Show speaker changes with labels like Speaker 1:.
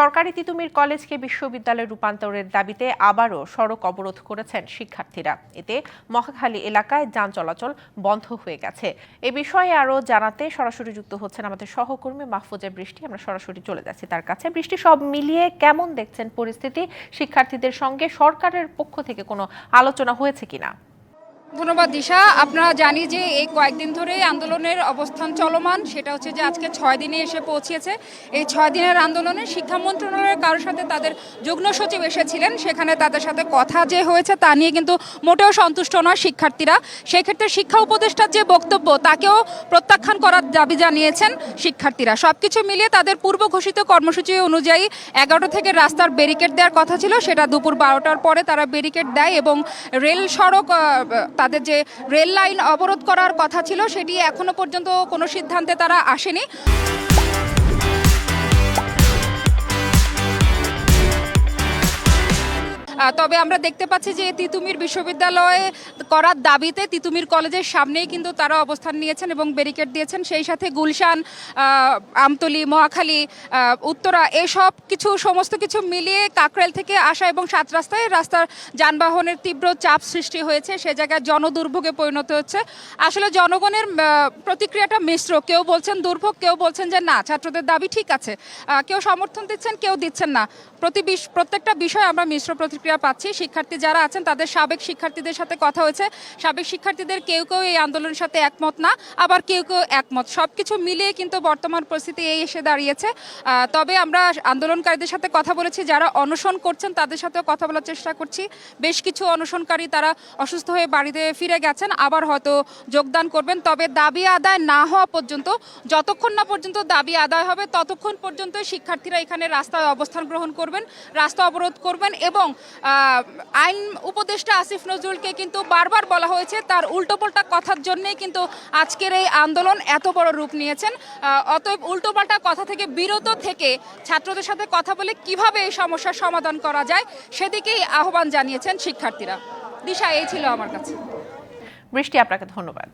Speaker 1: সরকারি তিতুমির কলেজকে বিশ্ববিদ্যালয়ে রূপান্তরের দাবিতে আবারও সড়ক অবরোধ করেছেন শিক্ষার্থীরা। এতে মহাখালী এলাকায় যান চলাচল বন্ধ হয়ে গেছে। এ বিষয়ে আরও জানাতে সরাসরি যুক্ত হচ্ছেন আমাদের সহকর্মী মাহফুজা বৃষ্টি। আমরা সরাসরি চলে যাচ্ছি তার কাছে। বৃষ্টি সব মিলিয়ে কেমন দেখছেন পরিস্থিতি? শিক্ষার্থীদের সঙ্গে সরকারের পক্ষ থেকে কোনো আলোচনা হয়েছে কিনা?
Speaker 2: ধন্যবাদ, দিশা। আপনারা জানি যে এই কয়েকদিন ধরে আন্দোলনের অবস্থান চলমান। সেটা হচ্ছে যে আজকে ছয় দিনে এসে পৌঁছিয়েছে এই ছয় দিনের আন্দোলনে শিক্ষা মন্ত্রণালয়ের কারোর সাথে তাদের যুগ্ম সচিব এসেছিলেন। সেখানে তাদের সাথে কথা যে হয়েছে তা নিয়ে কিন্তু মোটেও সন্তুষ্ট নয় শিক্ষার্থীরা। সেক্ষেত্রে শিক্ষা উপদেষ্টার যে বক্তব্য, তাকেও প্রত্যাখ্যান করার দাবি জানিয়েছেন শিক্ষার্থীরা। সব কিছু মিলিয়ে তাদের পূর্ব ঘোষিত কর্মসূচি অনুযায়ী এগারোটা থেকে রাস্তার ব্যারিকেড দেওয়ার কথা ছিল। সেটা দুপুর বারোটার পরে তারা ব্যারিকেড দেয় এবং রেল সড়ক তাদের যে রেল লাইন অবরোধ করার কথা ছিল, সেটি এখনও পর্যন্ত কোনো সিদ্ধান্তে তারা আসেনি। তবে আমরা দেখতে পাচ্ছি যে তিতুমির বিশ্ববিদ্যালয়ে করার দাবিতে তিতুমির কলেজের সামনেই কিন্তু তারা অবস্থান নিয়েছেন এবং ব্যারিকেড দিয়েছেন। সেই সাথে গুলশান আমতলি, মহাখালী উত্তরা এসব কিছু সমস্ত কিছু মিলিয়ে কাকরেল থেকে আসা এবং সাত রাস্তায় রাস্তার যানবাহনের তীব্র চাপ সৃষ্টি হয়েছে। সে জায়গায় জনদুর্ভোগে পরিণত হচ্ছে। আসলে জনগণের প্রতিক্রিয়াটা মিশ্র। কেউ বলছেন দুর্ভোগ, কেউ বলছেন যে না, ছাত্রদের দাবি ঠিক আছে। কেউ সমর্থন দিচ্ছেন, কেউ দিচ্ছেন না। প্রতি প্রত্যেকটা বিষয়ে আমরা মিশ্র প্রতিক্রিয়া পাচ্ছি। শিক্ষার্থী যারা আছেন, তাদের সাবেক শিক্ষার্থীদের সাথে কথা হয়েছে। সাবেক শিক্ষার্থীদের কেউ কেউ এই আন্দোলনের সাথে একমত না, আবার কেউ কেউ একমত। সবকিছু মিলিয়ে কিন্তু বর্তমান পরিস্থিতি এই এসে দাঁড়িয়েছে। তবে আমরা আন্দোলনকারীদের সাথে কথা বলেছি, যারা অনশন করছেন তাদের সাথেও কথা বলার চেষ্টা করছি। বেশ কিছু অনশনকারী তারা অসুস্থ হয়ে বাড়িতে ফিরে গেছেন, আবার হয়তো যোগদান করবেন। তবে দাবি আদায় না হওয়া পর্যন্ত, যতক্ষণ না পর্যন্ত দাবি আদায় হবে, ততক্ষণ পর্যন্ত শিক্ষার্থীরা এখানে রাস্তায় অবস্থান গ্রহণ করবেন, রাস্তা অবরোধ করবেন এবং আইন উপদেষ্টা আসিফ নজরুলকে কিন্তু বারবার বলা হয়েছে, তার উল্টোপাল্টা কথার জন্যই কিন্তু আজকের এই আন্দোলন এত বড় রূপ নিয়েছেন। অতএব উল্টোপাল্টা কথা থেকে বিরত থেকে ছাত্রদের সাথে কথা বলে কীভাবে এই সমস্যার সমাধান করা যায় সেদিকেই আহ্বান জানিয়েছেন শিক্ষার্থীরা। দিশা, এই ছিল আমার কাছে।
Speaker 1: বৃষ্টি, আপনাকে ধন্যবাদ।